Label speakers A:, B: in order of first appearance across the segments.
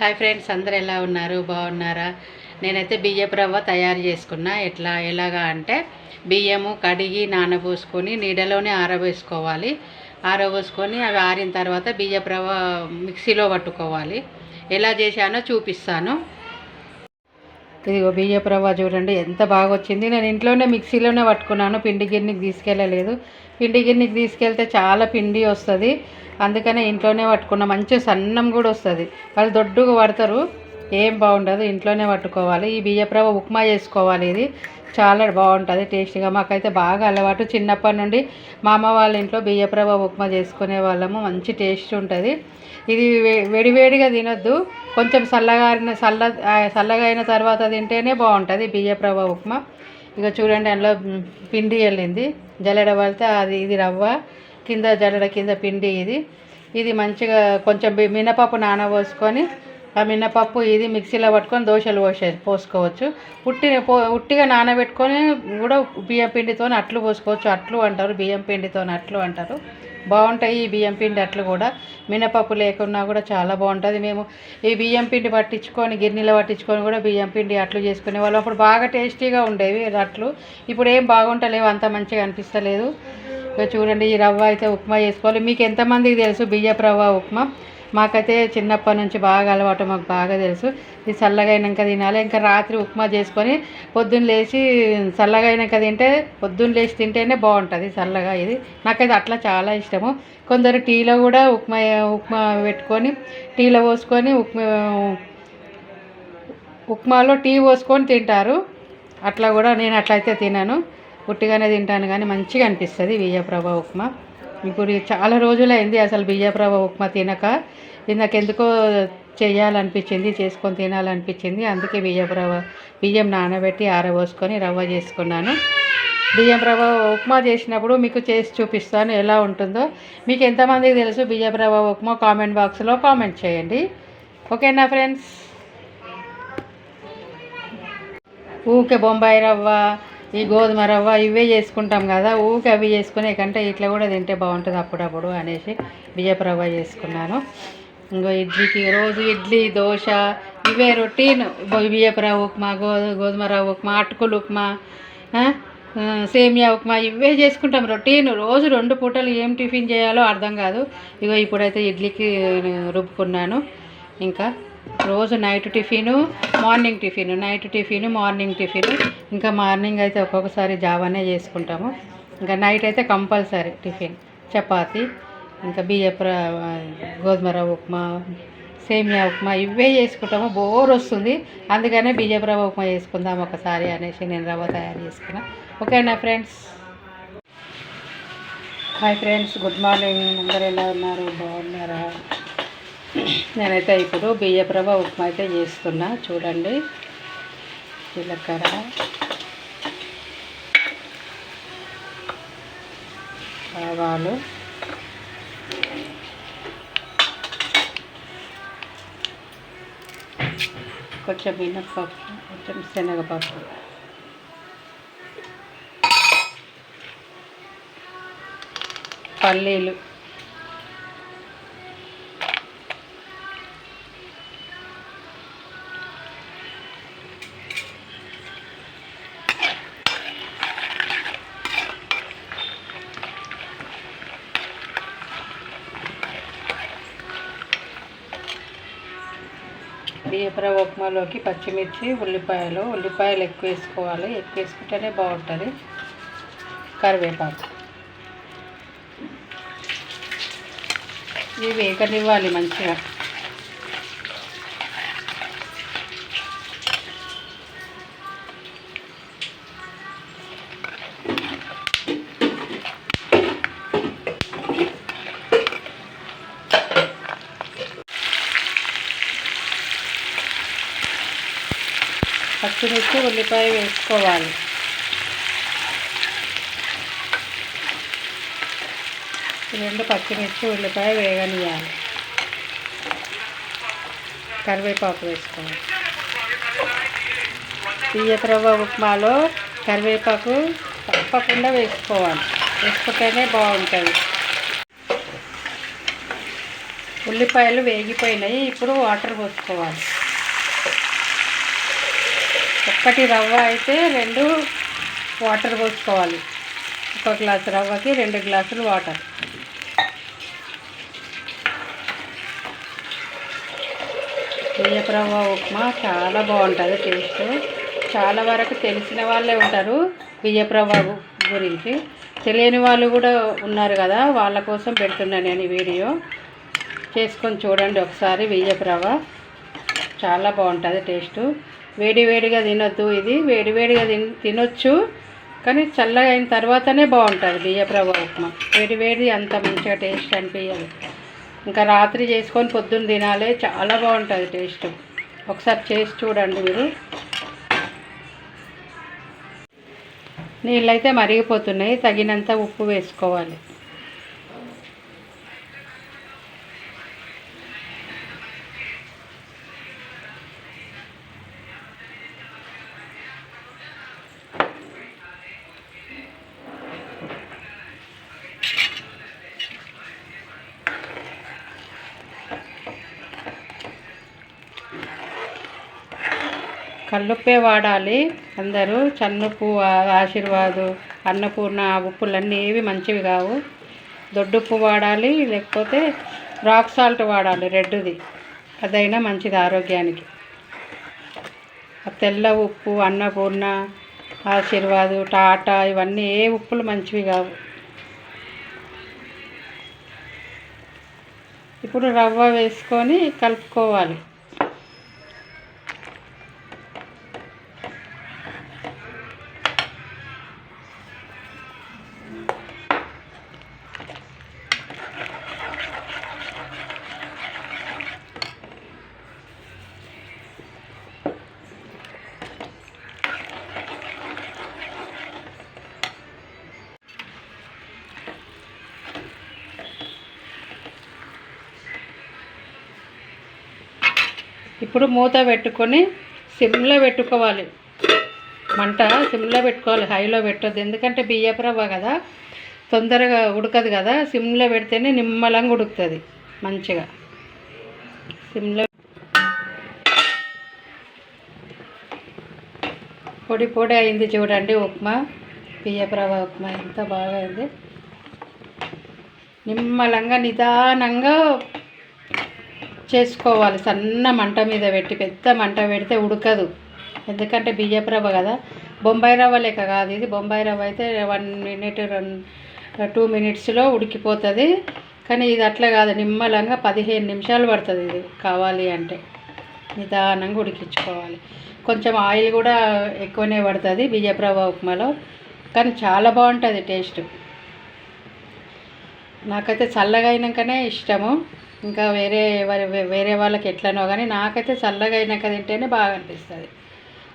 A: hi friends అందరు ఎలా ఉన్నారు బాగున్నారా నేనైతే బియ్యపు రవ్వ తయారు చేసుకున్నా ఎట్లా ఎలాగా అంటే బియ్యము కడిగి నానబోసుకొని నీడలోనే ఆరబోసుకోవాలి ఆరబోసుకొని అవి ఆరిన తర్వాత బియ్యపు రవ్వ మిక్సీలో పట్టుకోవాలి ఎలా చేశానో చూపిస్తాను ఇదిగో బియ్య రవ్వ చూడండి ఎంత బాగా వచ్చింది నేను ఇంట్లోనే మిక్సీలోనే పట్టుకున్నాను పిండి గిన్నెకి తీసుకెళ్ళలేదు పిండి గిన్నెకి తీసుకెళ్తే చాలా పిండి వస్తుంది అందుకనే ఇంట్లోనే పట్టుకున్నాను మంచి సన్నం కూడా వస్తుంది వాళ్ళు దొడ్డుగా పడతారు ఏం బాగుండదు ఇంట్లోనే పట్టుకోవాలి ఈ బియ్యప్రవ ఉప్మా చేసుకోవాలి ఇది చాలా బాగుంటుంది టేస్టీగా మాకైతే బాగా అలవాటు చిన్నప్పటి నుండి మా అమ్మ వాళ్ళ ఇంట్లో బియ్యప్రవ ఉప్మా చేసుకునే వాళ్ళము మంచి టేస్ట్ ఉంటుంది ఇది వేడివేడిగా తినొద్దు కొంచెం చల్లగారిన చల్ల చల్లగా అయిన తర్వాత తింటేనే బాగుంటుంది బియ్యప్రవ ఉప్మా ఇక చూడండి అందులో పిండి వెళ్ళింది జల్లెడ పడితే అది ఇది రవ్వ కింద జల్లెడ కింద పిండి ఇది ఇది మంచిగా కొంచెం మినపప్పు నానబోసుకొని ఆ మినపప్పు ఇది మిక్సీలో పట్టుకొని దోశలు పోసే పోసుకోవచ్చు ఉట్టి పో ఉట్టిగా నానబెట్టుకొని కూడా బియ్యం పిండితో అట్లు పోసుకోవచ్చు అట్లు అంటారు బియ్యం పిండితో అట్లు అంటారు బాగుంటాయి ఈ బియ్యం పిండి అట్లు కూడా మినపప్పు లేకున్నా కూడా చాలా బాగుంటుంది మేము ఈ బియ్యం పిండి పట్టించుకొని గిన్నెలో పట్టించుకొని కూడా బియ్యం పిండి అట్లు చేసుకునే వాళ్ళు అప్పుడు బాగా టేస్టీగా ఉండేవి అట్లు ఇప్పుడు ఏం బాగుంటలేవు అంత మంచిగా అనిపిస్తలేదు చూడండి ఈ రవ్వ అయితే ఉప్మా చేసుకోవాలి మీకు ఎంతమందికి తెలుసు బియ్యపు రవ్వ ఉప్మా మాకైతే చిన్నప్పటి నుంచి బాగా అలవాటు మాకు బాగా తెలుసు ఇది అయినాక తినాలి ఇంకా రాత్రి ఉప్మా చేసుకొని పొద్దున్న లేచి అయినాక తింటే పొద్దున్న లేచి తింటేనే బాగుంటుంది చల్లగా ఇది నాకైతే అట్లా చాలా ఇష్టము కొందరు టీలో కూడా ఉప్మా ఉప్మా పెట్టుకొని టీలో పోసుకొని ఉప్మా ఉప్మాలో టీ పోసుకొని తింటారు అట్లా కూడా నేను అట్లయితే తినను పుట్టిగానే తింటాను కానీ మంచిగా అనిపిస్తుంది విజయప్రభ ఉప్మా ఇప్పుడు చాలా రోజులైంది అసలు బియ్యప్రవ ఉప్మా తినక ఎందుకో చేయాలనిపించింది చేసుకొని తినాలనిపించింది అందుకే బియ్యం రవ్వ బియ్యం నానబెట్టి ఆరబోసుకొని రవ్వ చేసుకున్నాను బియ్యం రవ్వ ఉప్మా చేసినప్పుడు మీకు చేసి చూపిస్తాను ఎలా ఉంటుందో మీకు ఎంతమందికి తెలుసు బియ్యం రవ్వ ఉప్మా కామెంట్ బాక్స్లో కామెంట్ చేయండి ఓకేనా ఫ్రెండ్స్ ఊకే బొంబాయి రవ్వ ఈ గోధుమ రవ్వ ఇవే చేసుకుంటాం కదా ఊకి అవి చేసుకునే కంటే ఇట్లా కూడా తింటే బాగుంటుంది అప్పుడప్పుడు అనేసి బియ్యపు రవ్వ చేసుకున్నాను ఇంకో ఇడ్లీకి రోజు ఇడ్లీ దోశ ఇవే రొటీన్ బియ్యపు రవ్వ ఉప్మా గోధుమ రవ్వ ఉప్మా అటుకులు ఉప్మా సేమియా ఉప్మా ఇవే చేసుకుంటాం రొటీన్ రోజు రెండు పూటలు ఏం టిఫిన్ చేయాలో అర్థం కాదు ఇగో ఇప్పుడైతే ఇడ్లీకి రుబ్బుకున్నాను ఇంకా రోజు night tiffin morning tiffin night tiffin morning tiffin ఇంకా మార్నింగ్ అయితే ఒక్కొక్కసారి జావానే చేసుకుంటాము ఇంకా నైట్ అయితే కంపల్సరీ టిఫిన్ చపాతి ఇంకా బియ్యప్ర గోధుమ రవ్వ ఉప్మా సేమియా ఉప్మా ఇవే చేసుకుంటాము బోర్ వస్తుంది అందుకనే బియ్యపు రవ్వ ఉప్మా చేసుకుందాం ఒకసారి అనేసి నేను రవ్వ తయారు చేసుకున్నా నా friends hi friends good morning అందరు ఎలా ఉన్నారు బాగున్నారా నేనైతే ఇప్పుడు బియ్యప్రవ ఉప్మా అయితే చేస్తున్నా చూడండి జీలకర్ర ఆవాలు కొంచెం మినప్పప్పు కొంచెం శనగపప్పు పల్లీలు చేపర ఉప్మాలోకి పచ్చిమిర్చి ఉల్లిపాయలు ఉల్లిపాయలు ఎక్కువ వేసుకోవాలి ఎక్కువ వేసుకుంటేనే బాగుంటుంది కరివేపాకు ఇవి వేగనివ్వాలి మంచిగా పచ్చిమిర్చి ఉల్లిపాయ వేసుకోవాలి రెండు పచ్చిమిర్చి ఉల్లిపాయ వేగనియాలి కరివేపాకు వేసుకోవాలి బియ్యపు రవ్వ ఉప్మాలో కరివేపాకు తప్పకుండా వేసుకోవాలి వేసుకుంటేనే బాగుంటుంది ఉల్లిపాయలు వేగిపోయినాయి ఇప్పుడు వాటర్ పోసుకోవాలి ఒక్కటి రవ్వ అయితే రెండు వాటర్ పోసుకోవాలి ఒక గ్లాసు రవ్వకి రెండు గ్లాసులు వాటర్ బియ్యపు రవ్వ ఉప్మా చాలా బాగుంటుంది టేస్ట్ చాలా వరకు తెలిసిన వాళ్ళే ఉంటారు బియ్యపు రవ్వ గురించి తెలియని వాళ్ళు కూడా ఉన్నారు కదా వాళ్ళ కోసం పెడుతున్నాను నేను వీడియో చేసుకొని చూడండి ఒకసారి బియ్యపు రవ్వ చాలా బాగుంటుంది టేస్టు వేడివేడిగా తినొద్దు ఇది వేడివేడిగా తిన తినొచ్చు కానీ చల్లగా అయిన తర్వాతనే బాగుంటుంది బియ్యప్రభ ఉప్మా వేడివేడి అంత మంచిగా టేస్ట్ అనిపించదు ఇంకా రాత్రి చేసుకొని పొద్దున్న తినాలి చాలా బాగుంటుంది టేస్ట్ ఒకసారి చేసి చూడండి మీరు నీళ్ళైతే మరిగిపోతున్నాయి తగినంత ఉప్పు వేసుకోవాలి కల్లుప్పే వాడాలి అందరూ చన్నుప్పు ఆశీర్వాదు అన్నపూర్ణ ఉప్పులన్నీ ఏవి మంచివి కావు దొడ్డుప్పు వాడాలి లేకపోతే రాక్ సాల్ట్ వాడాలి రెడ్ది అదైనా మంచిది ఆరోగ్యానికి తెల్ల ఉప్పు అన్నపూర్ణ ఆశీర్వాదు టాటా ఇవన్నీ ఏ ఉప్పులు మంచివి కావు ఇప్పుడు రవ్వ వేసుకొని కలుపుకోవాలి ఇప్పుడు మూత పెట్టుకొని సిమ్లో పెట్టుకోవాలి మంట సిమ్లో పెట్టుకోవాలి హైలో పెట్టద్దు ఎందుకంటే బియ్యప్రవ కదా తొందరగా ఉడకదు కదా సిమ్లో పెడితేనే నిమ్మలంగా ఉడుకుతుంది మంచిగా సిమ్లో పొడి పొడి అయింది చూడండి ఉప్మా బియ్యప్రవ ఉప్మా ఎంత బాగా అయింది నిమ్మలంగా నిదానంగా చేసుకోవాలి సన్న మంట మీద పెట్టి పెద్ద మంట పెడితే ఉడకదు ఎందుకంటే బియ్యపు రవ్వ కదా బొంబాయి రవ్వ లెక్క కాదు ఇది బొంబాయి రవ్వ అయితే వన్ మినిట్ రెండు టూ మినిట్స్లో ఉడికిపోతుంది కానీ ఇది అట్లా కాదు నిమ్మలంగా పదిహేను నిమిషాలు పడుతుంది ఇది కావాలి అంటే నిదానంగా ఉడికించుకోవాలి కొంచెం ఆయిల్ కూడా ఎక్కువనే పడుతుంది బియ్యపు రవ్వ ఉప్మాలో కానీ చాలా బాగుంటుంది టేస్ట్ నాకైతే చల్లగా అయినాకనే ఇష్టము ఇంకా వేరే వారి వేరే వాళ్ళకి ఎట్లనో కానీ నాకైతే చల్లగా అయినాక తింటేనే బాగా అనిపిస్తుంది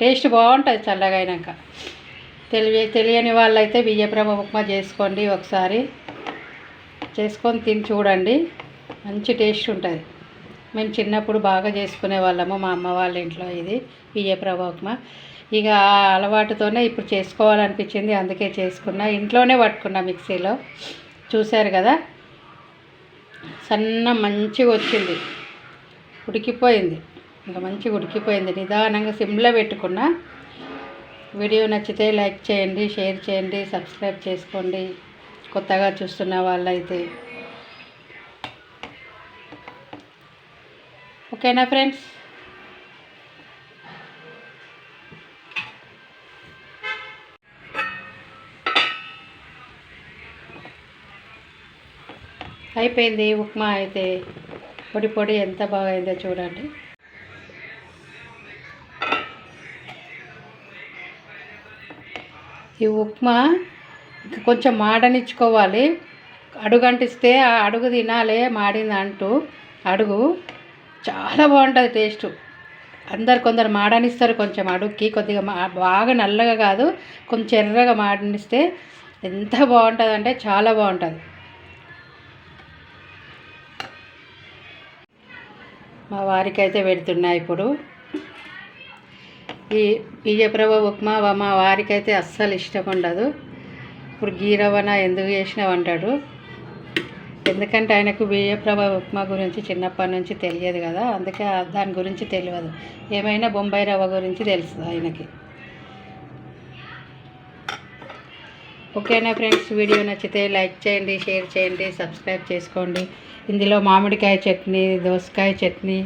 A: టేస్ట్ బాగుంటుంది చల్లగా అయినాక తెలివి తెలియని వాళ్ళైతే బియ్యప్రమ ఉప్మా చేసుకోండి ఒకసారి చేసుకొని తిని చూడండి మంచి టేస్ట్ ఉంటుంది మేము చిన్నప్పుడు బాగా చేసుకునే వాళ్ళము మా అమ్మ వాళ్ళ ఇంట్లో ఇది బియ్యప్రభ ఉప్మా ఇక ఆ అలవాటుతోనే ఇప్పుడు చేసుకోవాలనిపించింది అందుకే చేసుకున్నా ఇంట్లోనే పట్టుకున్నా మిక్సీలో చూశారు కదా సన్న మంచిగా వచ్చింది ఉడికిపోయింది ఇంకా మంచిగా ఉడికిపోయింది నిదానంగా సిమ్లో పెట్టుకున్న వీడియో నచ్చితే లైక్ చేయండి షేర్ చేయండి సబ్స్క్రైబ్ చేసుకోండి కొత్తగా చూస్తున్న వాళ్ళైతే ఓకేనా ఫ్రెండ్స్ అయిపోయింది ఉప్మా అయితే పొడి పొడి ఎంత బాగా అయిందో చూడండి ఈ ఉప్మా కొంచెం మాడనిచ్చుకోవాలి అడుగంటిస్తే ఆ అడుగు తినాలే మాడింది అంటూ అడుగు చాలా బాగుంటుంది టేస్ట్ అందరు కొందరు మాడనిస్తారు కొంచెం అడుక్కి కొద్దిగా బాగా నల్లగా కాదు కొంచెం ఎర్రగా మాడనిస్తే ఎంత బాగుంటుందంటే చాలా బాగుంటుంది మా వారికైతే పెడుతున్నాయి ఇప్పుడు ఈ బియ్యప్రభ ఉప్మా మా వారికైతే అస్సలు ఇష్టం ఉండదు ఇప్పుడు గీ ఎందుకు చేసినావు ఎందుకంటే ఆయనకు బియ్యప్రభ ఉప్మా గురించి చిన్నప్పటి నుంచి తెలియదు కదా అందుకే దాని గురించి తెలియదు ఏమైనా బొంబాయి రవ్వ గురించి తెలుసు ఆయనకి ఓకేనా ఫ్రెండ్స్ వీడియో నచ్చితే లైక్ చేయండి షేర్ చేయండి సబ్స్క్రైబ్ చేసుకోండి ఇందులో మామిడికాయ చట్నీ దోసకాయ చట్నీ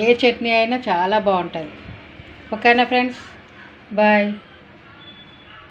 A: ఏ చట్నీ అయినా చాలా బాగుంటుంది ఓకేనా ఫ్రెండ్స్ బాయ్